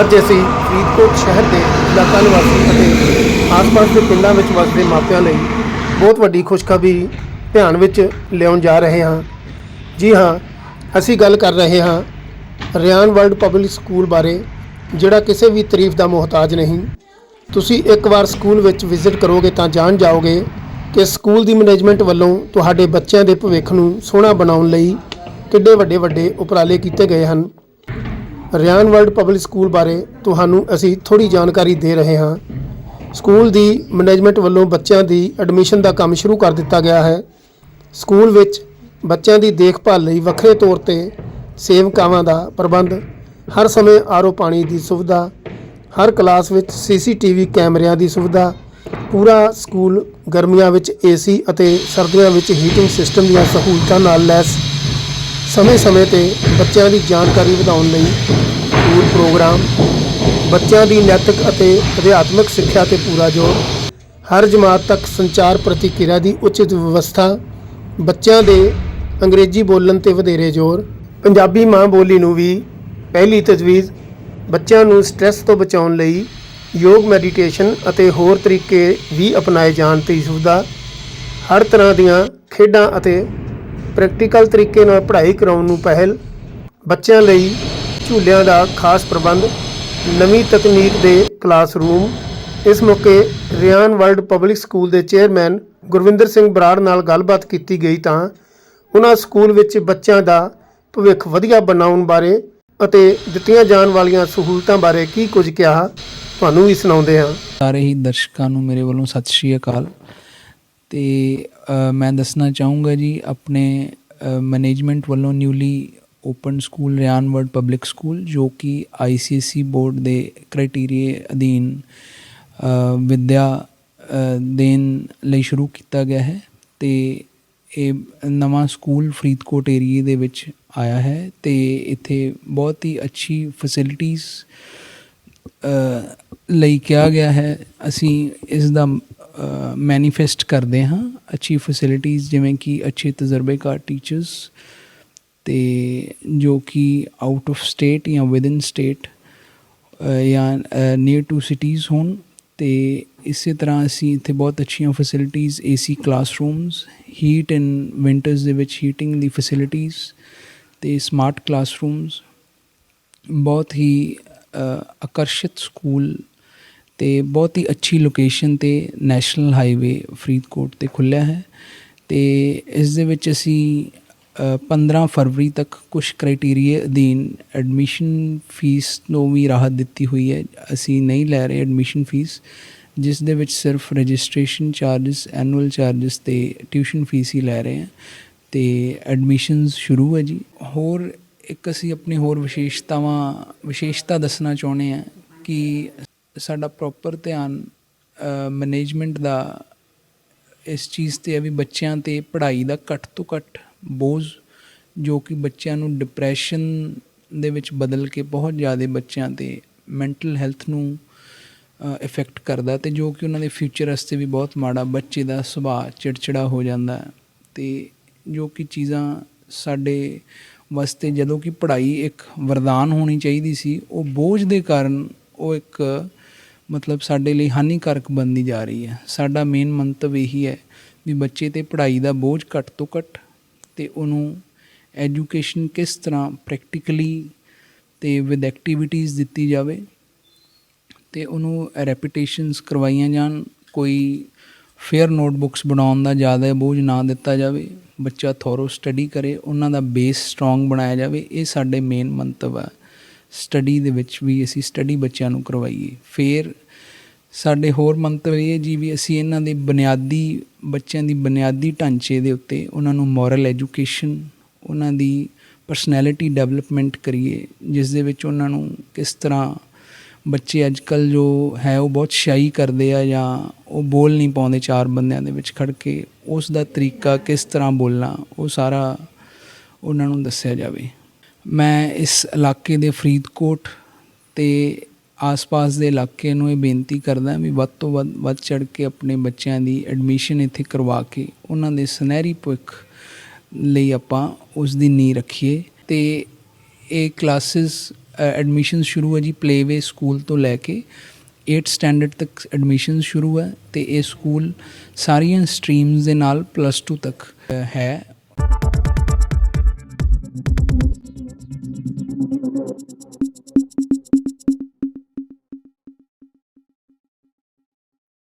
ਅੱਜ ਅਸੀਂ ਫਰੀਦਕੋਟ ਸ਼ਹਿਰ ਦੇ ਇਲਾਕਾ ਨਿਵਾਸੀ ਅਤੇ ਆਸ-ਪਾਸ ਦੇ ਪਿੰਡਾਂ ਵਿੱਚ ਵਸਦੇ ਮਾਪਿਆਂ ਲਈ ਬਹੁਤ ਵੱਡੀ ਖੁਸ਼ਖਬਰੀ ਧਿਆਨ ਵਿੱਚ ਲਿਆਉਣ ਜਾ ਰਹੇ ਹਾਂ। ਜੀ ਹਾਂ, ਅਸੀਂ ਗੱਲ ਕਰ ਰਹੇ ਹਾਂ ਰਿਆਨ ਵਰਲਡ ਪਬਲਿਕ ਸਕੂਲ ਬਾਰੇ, ਜਿਹੜਾ ਕਿਸੇ ਵੀ ਤਾਰੀਫ ਦਾ ਮੁਹਤਾਜ ਨਹੀਂ। ਤੁਸੀਂ ਇੱਕ ਵਾਰ ਸਕੂਲ ਵਿੱਚ ਵਿਜ਼ਿਟ ਕਰੋਗੇ ਤਾਂ ਜਾਣ ਜਾਓਗੇ ਕਿ ਸਕੂਲ ਦੀ ਮੈਨੇਜਮੈਂਟ ਵੱਲੋਂ ਤੁਹਾਡੇ ਬੱਚਿਆਂ ਦੇ ਭਵਿੱਖ ਨੂੰ ਸੋਹਣਾ ਬਣਾਉਣ ਲਈ ਕਿੱਡੇ ਵੱਡੇ ਵੱਡੇ ਉਪਰਾਲੇ ਕੀਤੇ ਗਏ ਹਨ। ਰਿਆਨ ਵਰਲਡ ਪਬਲਿਕ ਸਕੂਲ ਬਾਰੇ ਤੁਹਾਨੂੰ ਅਸੀਂ ਥੋੜੀ ਜਾਣਕਾਰੀ ਦੇ ਰਹੇ ਹਾਂ। ਸਕੂਲ ਦੀ ਮੈਨੇਜਮੈਂਟ ਵੱਲੋਂ ਬੱਚਿਆਂ ਦੀ ਐਡਮਿਸ਼ਨ ਦਾ ਕੰਮ ਸ਼ੁਰੂ ਕਰ ਦਿੱਤਾ ਗਿਆ ਹੈ। ਸਕੂਲ ਵਿੱਚ ਬੱਚਿਆਂ ਦੀ ਦੇਖਭਾਲ ਲਈ ਵੱਖਰੇ ਤੌਰ ਤੇ ਸੇਵਕਾਵਾਂ ਦਾ ਪ੍ਰਬੰਧ, ਹਰ ਸਮੇਂ ਆਰਓ ਪਾਣੀ ਦੀ ਸੁਵਿਧਾ, ਹਰ ਕਲਾਸ ਵਿੱਚ ਸੀਸੀਟੀਵੀ ਕੈਮਰਿਆਂ ਦੀ ਸੁਵਿਧਾ, ਪੂਰਾ ਸਕੂਲ ਗਰਮੀਆਂ ਵਿੱਚ ਏਸੀ ਅਤੇ ਸਰਦੀਆਂ ਵਿੱਚ ਹੀਟਿੰਗ ਸਿਸਟਮ ਦੀਆਂ ਸਹੂਲਤਾਂ ਨਾਲ ਲੈਸ ਸਮੇਂ-ਸਮੇਂ ਤੇ ਬੱਚਿਆਂ ਦੀ ਜਾਣਕਾਰੀ ਵਧਾਉਣ ਲਈ ਟੂਰ ਪ੍ਰੋਗਰਾਮ, ਬੱਚਿਆਂ ਦੀ ਨੈਤਿਕ ਅਤੇ ਅਧਿਆਤਮਿਕ ਸਿੱਖਿਆ ਤੇ ਪੂਰਾ ਜ਼ੋਰ। ਹਰ ਜਮਾਤ ਤੱਕ ਸੰਚਾਰ ਪ੍ਰਤੀਕਿਰਿਆ ਦੀ ਉਚਿਤ ਵਿਵਸਥਾ, ਬੱਚਿਆਂ ਦੇ ਅੰਗਰੇਜ਼ੀ ਬੋਲਣ ਤੇ ਵਧੇਰੇ ਜ਼ੋਰ। ਪੰਜਾਬੀ ਮਾਂ ਬੋਲੀ ਨੂੰ ਵੀ ਪਹਿਲੀ ਤਜਵੀਜ਼ ਬੱਚਿਆਂ ਨੂੰ ਸਟ੍ਰੈਸ ਤੋਂ ਬਚਾਉਣ ਲਈ ਯੋਗ ਮੈਡੀਟੇਸ਼ਨ ਅਤੇ ਹੋਰ ਤਰੀਕੇ ਵੀ ਅਪਣਾਏ ਜਾਣ ਦੀ ਸੁਵਿਧਾ। ਹਰ ਤਰ੍ਹਾਂ ਦੀਆਂ ਖੇਡਾਂ ਅਤੇ ਪ੍ਰੈਕਟੀਕਲ ਤਰੀਕੇ ਨਾਲ ਪੜ੍ਹਾਈ ਕਰਾਉਣ ਨੂੰ ਪਹਿਲ, ਬੱਚਿਆਂ ਲਈ ਝੂਲਿਆਂ ਦਾ ਖਾਸ ਪ੍ਰਬੰਧ, ਨਵੀਂ ਤਕਨੀਕ ਦੇ ਕਲਾਸਰੂਮ ਇਸ ਮੌਕੇ ਰਿਆਨ ਵਰਲਡ ਪਬਲਿਕ ਸਕੂਲ ਦੇ ਚੇਅਰਮੈਨ ਗੁਰਵਿੰਦਰ ਸਿੰਘ ਬਰਾੜ ਨਾਲ ਗੱਲਬਾਤ ਕੀਤੀ ਗਈ ਤਾਂ ਉਹਨਾਂ ਸਕੂਲ ਵਿੱਚ ਬੱਚਿਆਂ ਦਾ ਭਵਿੱਖ ਵਧੀਆ ਬਣਾਉਣ ਬਾਰੇ ਅਤੇ ਦਿੱਤੀਆਂ ਜਾਣ ਵਾਲੀਆਂ ਸਹੂਲਤਾਂ ਬਾਰੇ ਕੀ ਕੁਝ ਕਿਹਾ, ਤੁਹਾਨੂੰ ਵੀ ਸੁਣਾਉਂਦੇ ਹਾਂ। ਸਾਰੇ ਹੀ ਦਰਸ਼ਕਾਂ ਨੂੰ ਮੇਰੇ ਵੱਲੋਂ ਸਤਿ ਸ਼੍ਰੀ ਅਕਾਲ। ਤੇ ਮੈਂ ਦੱਸਣਾ ਚਾਹੂੰਗਾ ਜੀ ਆਪਣੇ ਮੈਨੇਜਮੈਂਟ ਵੱਲੋਂ newly open school Ryan World public school ਜੋ ਕਿ ਆਈਸੀਐਸਈ ਬੋਰਡ ਦੇ ਕ੍ਰਾਈਟੇਰੀਏ ਅਧੀਨ ਅ, ਵਿੱਦਿਆ ਦੇਣ ਲਈ ਸ਼ੁਰੂ ਕੀਤਾ ਗਿਆ ਹੈ ਤੇ ਇਹ ਨਵਾਂ ਸਕੂਲ ਫਰੀਦਕੋਟ ਏਰੀਏ ਦੇ ਵਿੱਚ ਆਇਆ ਹੈ ਤੇ ਇੱਥੇ ਬਹੁਤ ਹੀ ਅੱਛੀ ਫੈਸਿਲਿਟੀਆਂ ਲਈ ਕਿਹਾ ਗਿਆ ਹੈ। ਅਸੀਂ ਇਸ ਦਾ ਮੈਨੀਫੈਸਟ ਕਰਦੇ ਹਾਂ, ਅੱਛੀ ਫੈਸਿਲਿਟੀਆਂ ਜਿਵੇਂ ਕਿ ਅੱਛੇ ਤਜਰਬੇਕਾਰ ਟੀਚਰਸ ਤੇ ਜੋ ਕਿ ਆਊਟ ਆਫ ਸਟੇਟ ਜਾਂ ਵਿਦਿਨ ਸਟੇਟ ਜਾਂ ਨੀਅਰ ਟੂ ਸਿਟੀਜ਼ ਹੋਣ ਤੇ ਇਸੇ ਤਰ੍ਹਾਂ ਅਸੀਂ ਇੱਥੇ ਬਹੁਤ ਅੱਛੀਆਂ ਫੈਸਿਲਿਟੀਆਂ AC classrooms heat in winters ਦੇ ਵਿੱਚ ਹੀਟਿੰਗ ਦੀ ਫੈਸਿਲਿਟੀਆਂ ਤੇ ਸਮਾਰਟ ਕਲਾਸਰੂਮਸ ਬਹੁਤ ਹੀ ਆਕਰਸ਼ਿਤ ਸਕੂਲ ਤੇ ਬਹੁਤ ਹੀ ਅੱਛੀ ਲੋਕੇਸ਼ਨ ਤੇ ਨੈਸ਼ਨਲ ਹਾਈਵੇ ਫਰੀਦਕੋਟ ਤੇ ਖੁੱਲਿਆ ਹੈ ਤੇ ਇਸ ਦੇ ਵਿੱਚ ਅਸੀਂ 15 ਫਰਵਰੀ ਤੱਕ ਕੁਝ ਕ੍ਰਾਈਟੇਰੀਆ ਅਧੀਨ ਐਡਮਿਸ਼ਨ ਫੀਸ ਨੂੰ ਵੀ ਰਾਹਤ ਦਿੱਤੀ ਹੋਈ ਹੈ। ਅਸੀਂ ਨਹੀਂ ਲੈ ਰਹੇ ਐਡਮਿਸ਼ਨ ਫੀਸ ਜਿਸ ਦੇ ਵਿੱਚ ਸਿਰਫ ਰਜਿਸਟ੍ਰੇਸ਼ਨ ਚਾਰजेस ਐਨੂਅਲ ਚਾਰजेस ਤੇ ਟਿਊਸ਼ਨ ਫੀਸ ਹੀ ਲੈ ਰਹੇ ਹਾਂ। ਤੇ ਐਡਮਿਸ਼ਨਸ ਸ਼ੁਰੂ ਹੈ ਜੀ। ਹੋਰ ਇੱਕ ਅਸੀਂ ਆਪਣੀ ਹੋਰ ਵਿਸ਼ੇਸ਼ਤਾਵਾਂ, ਵਿਸ਼ੇਸ਼ਤਾ ਦੱਸਣਾ ਚਾਹੁੰਦੇ ਹਾਂ ਕਿ ਸਾਡਾ ਪ੍ਰੋਪਰ ਧਿਆਨ ਮੈਨੇਜਮੈਂਟ ਦਾ ਇਸ ਚੀਜ਼ ਤੇ ਹੈ ਵੀ ਬੱਚਿਆਂ ਤੇ ਪੜ੍ਹਾਈ ਦਾ ਘੱਟ ਤੋਂ ਘੱਟ ਬੋਝ, ਜੋ ਕਿ ਬੱਚਿਆਂ ਨੂੰ ਡਿਪਰੈਸ਼ਨ ਦੇ ਵਿੱਚ ਬਦਲ ਕੇ ਬਹੁਤ ਜ਼ਿਆਦਾ ਬੱਚਿਆਂ ਤੇ ਮੈਂਟਲ ਹੈਲਥ ਨੂੰ ਇਫੈਕਟ ਕਰਦਾ ਤੇ ਜੋ ਕਿ ਉਹਨਾਂ ਦੇ ਫਿਊਚਰ ਵਾਸਤੇ ਵੀ ਬਹੁਤ ਮਾੜਾ ਬੱਚੇ ਦਾ ਸੁਭਾਅ ਚਿੜਚਿੜਾ ਹੋ ਜਾਂਦਾ ਹੈ ਤੇ ਜੋ ਕਿ ਚੀਜ਼ਾਂ ਸਾਡੇ ਵਾਸਤੇ ਜਦੋਂ ਕਿ ਪੜ੍ਹਾਈ ਇੱਕ ਵਰਦਾਨ ਹੋਣੀ ਚਾਹੀਦੀ ਸੀ, ਉਹ ਬੋਝ ਦੇ ਕਾਰਨ ਉਹ ਇੱਕ ਮਤਲਬ ਸਾਡੇ ਲਈ ਹਾਨੀਕਾਰਕ ਬਣਦੀ ਜਾ ਰਹੀ ਹੈ। ਸਾਡਾ ਮੇਨ ਮੰਤਵ ਇਹੀ ਹੈ ਵੀ ਬੱਚੇ ਤੇ ਪੜ੍ਹਾਈ ਦਾ ਬੋਝ ਘੱਟ ਤੋਂ ਘੱਟ ਤੇ ਉਹਨੂੰ ਐਜੂਕੇਸ਼ਨ ਕਿਸ ਤਰ੍ਹਾਂ ਪ੍ਰੈਕਟੀਕਲੀ ਤੇ ਵਿਦ ਐਕਟੀਵਿਟੀਜ਼ ਦਿੱਤੀ ਜਾਵੇ ਤੇ ਉਹਨੂੰ ਰੈਪੀਟੇਸ਼ਨਸ ਕਰਵਾਈਆਂ ਜਾਣ, ਕੋਈ ਫੇਅਰ ਨੋਟਬੁੱਕਸ ਬਣਾਉਣ ਦਾ ਜ਼ਿਆਦਾ ਬੋਝ ਨਾ ਦਿੱਤਾ ਜਾਵੇ, ਬੱਚਾ ਥੋਰੋ ਸਟੱਡੀ ਕਰੇ, ਉਹਨਾਂ ਦਾ ਬੇਸ ਸਟਰੋਂਗ ਬਣਾਇਆ ਜਾਵੇ, ਇਹ ਸਾਡੇ ਮੇਨ ਮੰਤਵ ਹੈ ਸਟੱਡੀ ਦੇ ਵਿੱਚ ਵੀ ਅਸੀਂ ਸਟੱਡੀ ਬੱਚਿਆਂ ਨੂੰ ਕਰਵਾਈਏ। ਫਿਰ ਸਾਡੇ ਹੋਰ ਮੰਤਵ ਇਹ ਹੈ ਜੀ ਵੀ ਅਸੀਂ ਇਹਨਾਂ ਦੇ ਬੁਨਿਆਦੀ, ਬੱਚਿਆਂ ਦੀ ਬੁਨਿਆਦੀ ਢਾਂਚੇ ਦੇ ਉੱਤੇ ਉਹਨਾਂ ਨੂੰ ਮੋਰਲ ਐਜੂਕੇਸ਼ਨ ਉਹਨਾਂ ਦੀ ਪਰਸਨੈਲਿਟੀ ਡਿਵੈਲਪਮੈਂਟ ਕਰੀਏ, ਜਿਸ ਦੇ ਵਿੱਚ ਉਹਨਾਂ ਨੂੰ ਕਿਸ ਤਰ੍ਹਾਂ ਬੱਚੇ ਅੱਜ ਕੱਲ ਜੋ ਹੈ ਉਹ ਬਹੁਤ ਸ਼ਾਈ ਕਰਦੇ ਆ ਜਾਂ ਉਹ ਬੋਲ ਨਹੀਂ ਪਾਉਂਦੇ ਚਾਰ ਬੰਦਿਆਂ ਦੇ ਵਿੱਚ ਖੜ ਕੇ, ਉਸ ਦਾ ਤਰੀਕਾ ਕਿਸ ਤਰ੍ਹਾਂ ਬੋਲਣਾ, ਉਹ ਸਾਰਾ ਉਹਨਾਂ ਨੂੰ ਦੱਸਿਆ ਜਾਵੇ। ਮੈਂ ਇਸ ਇਲਾਕੇ ਦੇ ਫਰੀਦਕੋਟ ਤੇ ਆਸ-ਪਾਸ ਦੇ ਇਲਾਕੇ ਨੂੰ ਇਹ ਬੇਨਤੀ ਕਰਦਾ ਵੀ ਵੱਧ ਤੋਂ ਵੱਧ ਵੱਧ ਚੜ ਕੇ ਆਪਣੇ ਬੱਚਿਆਂ ਦੀ ਐਡਮਿਸ਼ਨ ਇੱਥੇ ਕਰਵਾ ਕੇ ਉਹਨਾਂ ਦੇ ਸੁਨਹਿਰੀ ਭਵਿੱਖ ਲਈ ਆਪਾਂ ਉਸ ਦੀ ਨੀਂਹ ਰੱਖੀਏ। ਤੇ ਇਹ ਕਲਾਸਿਸ ਐਡਮਿਸ਼ਨ ਸ਼ੁਰੂ ਹੈ ਜੀ ਪਲੇਵੇ ਸਕੂਲ ਤੋਂ ਲੈ ਕੇ 8th ਸਟੈਂਡਰਡ ਤੱਕ ਐਡਮਿਸ਼ਨ ਸ਼ੁਰੂ ਹੈ ਤੇ ਇਹ ਸਕੂਲ ਸਾਰੀਆਂ ਸਟਰੀਮਸ ਦੇ ਨਾਲ ਪਲੱਸ 2 ਤੱਕ ਹੈ।